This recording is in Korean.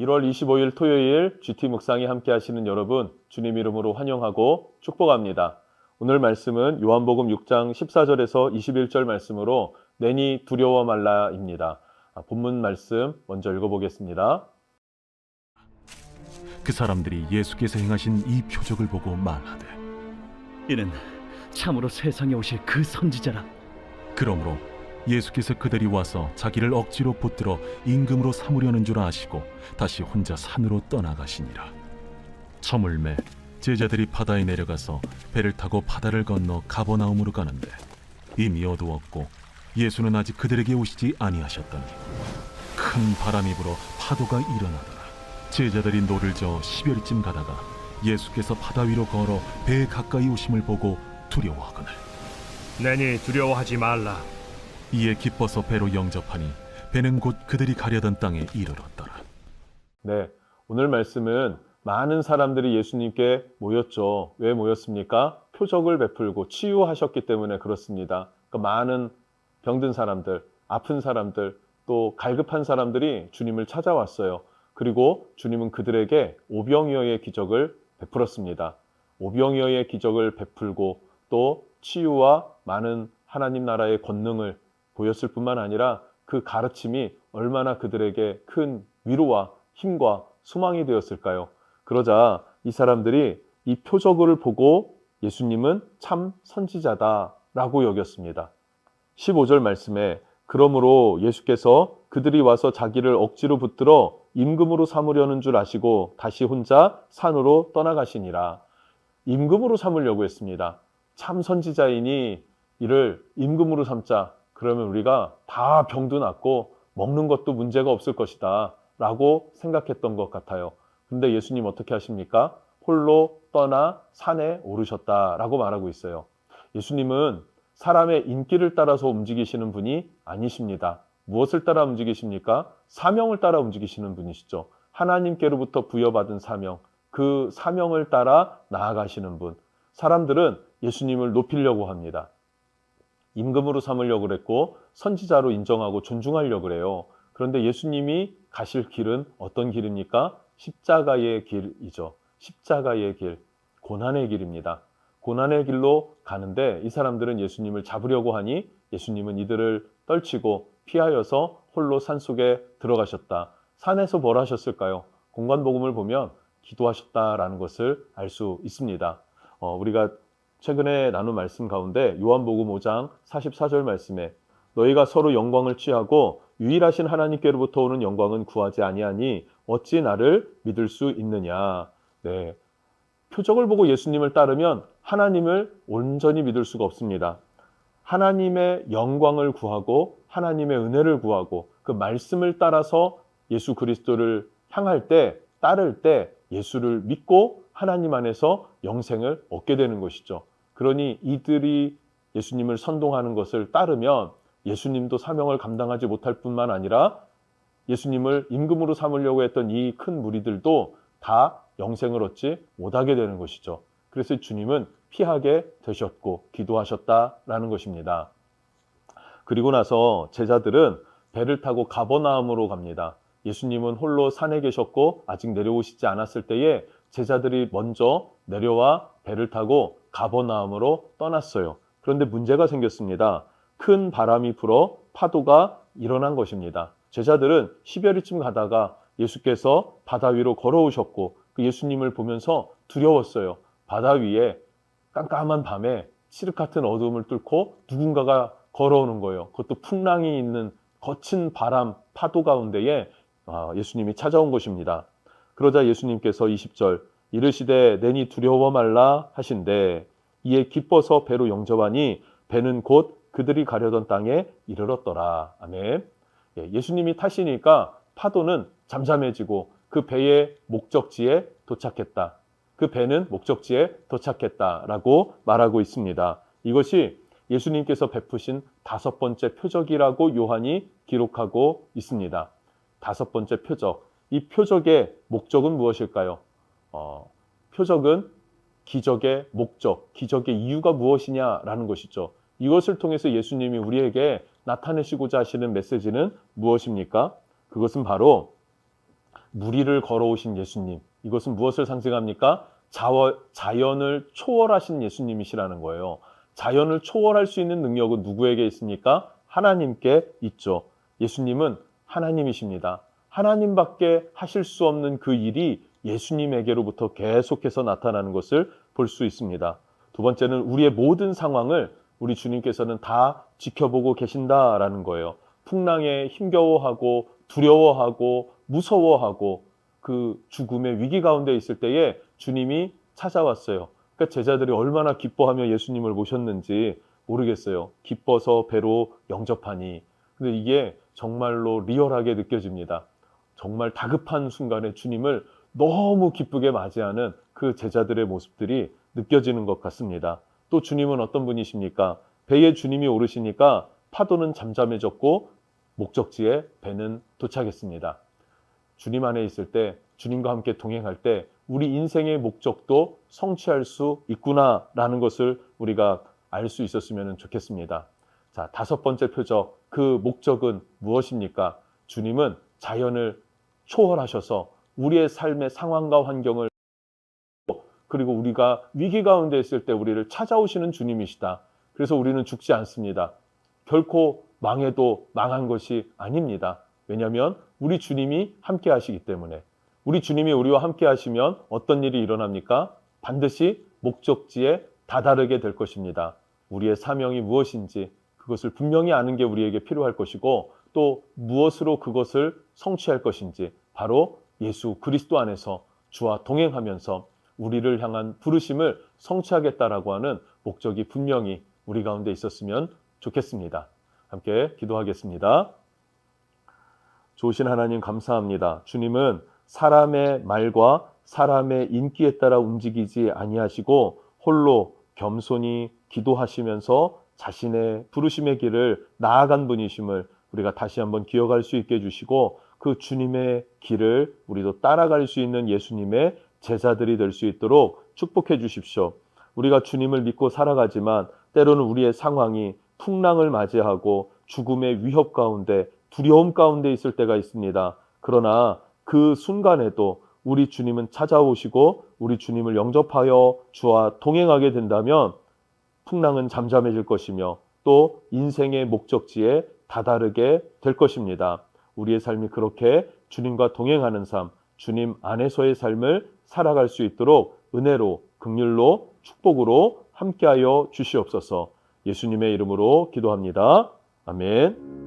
1월 25일 토요일 GT 묵상이 함께 하시는 여러분 주님 이름으로 환영하고 축복합니다. 오늘 말씀은 요한복음 6장 14절에서 21절 말씀으로 내니 두려워 말라입니다. 아, 본문 말씀 먼저 읽어보겠습니다. 그 사람들이 예수께서 행하신 이 표적을 보고 말하되 이는 참으로 세상에 오실 그 선지자라 그러므로 예수께서 그들이 와서 자기를 억지로 붙들어 임금으로 삼으려는 줄 아시고 다시 혼자 산으로 떠나가시니라. 저물매 제자들이 바다에 내려가서 배를 타고 바다를 건너 가버나움으로 가는데 이미 어두웠고 예수는 아직 그들에게 오시지 아니하셨더니 큰 바람이 불어 파도가 일어나더라. 제자들이 노를 저어 십여리쯤 가다가 예수께서 바다 위로 걸어 배에 가까이 오심을 보고 두려워하거늘. 내니 두려워하지 말라. 이에 기뻐서 배로 영접하니 배는 곧 그들이 가려던 땅에 이르렀더라. 네, 오늘 말씀은 많은 사람들이 예수님께 모였죠. 왜 모였습니까? 표적을 베풀고 치유하셨기 때문에 그렇습니다. 그러니까 많은 병든 사람들, 아픈 사람들, 또 갈급한 사람들이 주님을 찾아왔어요. 그리고 주님은 그들에게 오병이어의 기적을 베풀었습니다. 오병이어의 기적을 베풀고 또 치유와 많은 하나님 나라의 권능을 보였을 뿐만 아니라 그 가르침이 얼마나 그들에게 큰 위로와 힘과 소망이 되었을까요? 그러자 이 사람들이 이 표적을 보고 예수님은 참 선지자다라고 여겼습니다. 15절 말씀에 그러므로 예수께서 그들이 와서 자기를 억지로 붙들어 임금으로 삼으려는 줄 아시고 다시 혼자 산으로 떠나가시니라. 임금으로 삼으려고 했습니다. 참 선지자이니 이를 임금으로 삼자. 그러면 우리가 다 병도 낫고 먹는 것도 문제가 없을 것이다. 라고 생각했던 것 같아요. 근데 예수님 어떻게 하십니까? 홀로 떠나 산에 오르셨다 라고 말하고 있어요. 예수님은 사람의 인기를 따라서 움직이시는 분이 아니십니다. 무엇을 따라 움직이십니까? 사명을 따라 움직이시는 분이시죠. 하나님께로부터 부여받은 사명, 그 사명을 따라 나아가시는 분. 사람들은 예수님을 높이려고 합니다. 임금으로 삼으려고 그랬고 선지자로 인정하고 존중하려고 그래요. 그런데 예수님이 가실 길은 어떤 길입니까? 십자가의 길이죠. 십자가의 길, 고난의 길입니다. 고난의 길로 가는데 이 사람들은 예수님을 잡으려고 하니 예수님은 이들을 떨치고 피하여서 홀로 산 속에 들어가셨다. 산에서 뭘 하셨을까요? 공간복음을 보면 기도하셨다라는 것을 알 수 있습니다. 어, 우리가 최근에 나눈 말씀 가운데 요한복음 5장 44절 말씀에 너희가 서로 영광을 취하고 유일하신 하나님께로부터 오는 영광은 구하지 아니하니 어찌 나를 믿을 수 있느냐. 네. 표적을 보고 예수님을 따르면 하나님을 온전히 믿을 수가 없습니다. 하나님의 영광을 구하고 하나님의 은혜를 구하고 그 말씀을 따라서 예수 그리스도를 향할 때 따를 때 예수를 믿고 하나님 안에서 영생을 얻게 되는 것이죠. 그러니 이들이 예수님을 선동하는 것을 따르면 예수님도 사명을 감당하지 못할 뿐만 아니라 예수님을 임금으로 삼으려고 했던 이 큰 무리들도 다 영생을 얻지 못하게 되는 것이죠. 그래서 주님은 피하게 되셨고 기도하셨다라는 것입니다. 그리고 나서 제자들은 배를 타고 가버나움으로 갑니다. 예수님은 홀로 산에 계셨고 아직 내려오시지 않았을 때에 제자들이 먼저 내려와 배를 타고 가버나움으로 떠났어요. 그런데 문제가 생겼습니다. 큰 바람이 불어 파도가 일어난 것입니다. 제자들은 10여리쯤 가다가 예수께서 바다 위로 걸어오셨고 그 예수님을 보면서 두려웠어요. 바다 위에 깜깜한 밤에 칠흑 같은 어둠을 뚫고 누군가가 걸어오는 거예요. 그것도 풍랑이 있는 거친 바람, 파도 가운데에 아, 예수님이 찾아온 것입니다. 그러자 예수님께서 20절 이르시되 내니 두려워 말라 하신데 이에 기뻐서 배로 영접하니 배는 곧 그들이 가려던 땅에 이르렀더라. 아멘. 예, 예수님이 타시니까 파도는 잠잠해지고 그 배의 목적지에 도착했다. 그 배는 목적지에 도착했다라고 말하고 있습니다. 이것이 예수님께서 베푸신 다섯 번째 표적이라고 요한이 기록하고 있습니다. 다섯 번째 표적. 이 표적의 목적은 무엇일까요? 어, 표적은 기적의 목적, 기적의 이유가 무엇이냐라는 것이죠. 이것을 통해서 예수님이 우리에게 나타내시고자 하시는 메시지는 무엇입니까? 그것은 바로 무리를 걸어오신 예수님. 이것은 무엇을 상징합니까? 자워, 자연을 초월하신 예수님이시라는 거예요. 자연을 초월할 수 있는 능력은 누구에게 있습니까? 하나님께 있죠. 예수님은 하나님이십니다. 하나님밖에 하실 수 없는 그 일이 예수님에게로부터 계속해서 나타나는 것을 볼 수 있습니다. 두 번째는 우리의 모든 상황을 우리 주님께서는 다 지켜보고 계신다라는 거예요. 풍랑에 힘겨워하고 두려워하고 무서워하고 그 죽음의 위기 가운데 있을 때에 주님이 찾아왔어요. 그러니까 제자들이 얼마나 기뻐하며 예수님을 모셨는지 모르겠어요. 기뻐서 배로 영접하니. 근데 이게 정말로 리얼하게 느껴집니다. 정말 다급한 순간에 주님을 너무 기쁘게 맞이하는 그 제자들의 모습들이 느껴지는 것 같습니다. 또 주님은 어떤 분이십니까? 배에 주님이 오르시니까 파도는 잠잠해졌고 목적지에 배는 도착했습니다. 주님 안에 있을 때, 주님과 함께 동행할 때 우리 인생의 목적도 성취할 수 있구나라는 것을 우리가 알 수 있었으면 좋겠습니다. 자, 다섯 번째 표적. 그 목적은 무엇입니까? 주님은 자연을 초월하셔서 우리의 삶의 상황과 환경을 그리고 우리가 위기 가운데 있을 때 우리를 찾아오시는 주님이시다. 그래서 우리는 죽지 않습니다. 결코 망해도 망한 것이 아닙니다. 왜냐하면 우리 주님이 함께 하시기 때문에 우리 주님이 우리와 함께 하시면 어떤 일이 일어납니까? 반드시 목적지에 다다르게 될 것입니다. 우리의 사명이 무엇인지 그것을 분명히 아는 게 우리에게 필요할 것이고 또 무엇으로 그것을 성취할 것인지 바로 예수 그리스도 안에서 주와 동행하면서 우리를 향한 부르심을 성취하겠다라고 하는 목적이 분명히 우리 가운데 있었으면 좋겠습니다. 함께 기도하겠습니다. 좋으신 하나님 감사합니다. 주님은 사람의 말과 사람의 인기에 따라 움직이지 아니하시고 홀로 겸손히 기도하시면서 자신의 부르심의 길을 나아간 분이심을 우리가 다시 한번 기억할 수 있게 해주시고 그 주님의 길을 우리도 따라갈 수 있는 예수님의 제자들이 될 수 있도록 축복해 주십시오. 우리가 주님을 믿고 살아가지만 때로는 우리의 상황이 풍랑을 맞이하고 죽음의 위협 가운데 두려움 가운데 있을 때가 있습니다. 그러나 그 순간에도 우리 주님은 찾아오시고 우리 주님을 영접하여 주와 동행하게 된다면 풍랑은 잠잠해질 것이며 또 인생의 목적지에 다다르게 될 것입니다. 우리의 삶이 그렇게 주님과 동행하는 삶, 주님 안에서의 삶을 살아갈 수 있도록 은혜로, 극률로, 축복으로 함께하여 주시옵소서. 예수님의 이름으로 기도합니다. 아멘.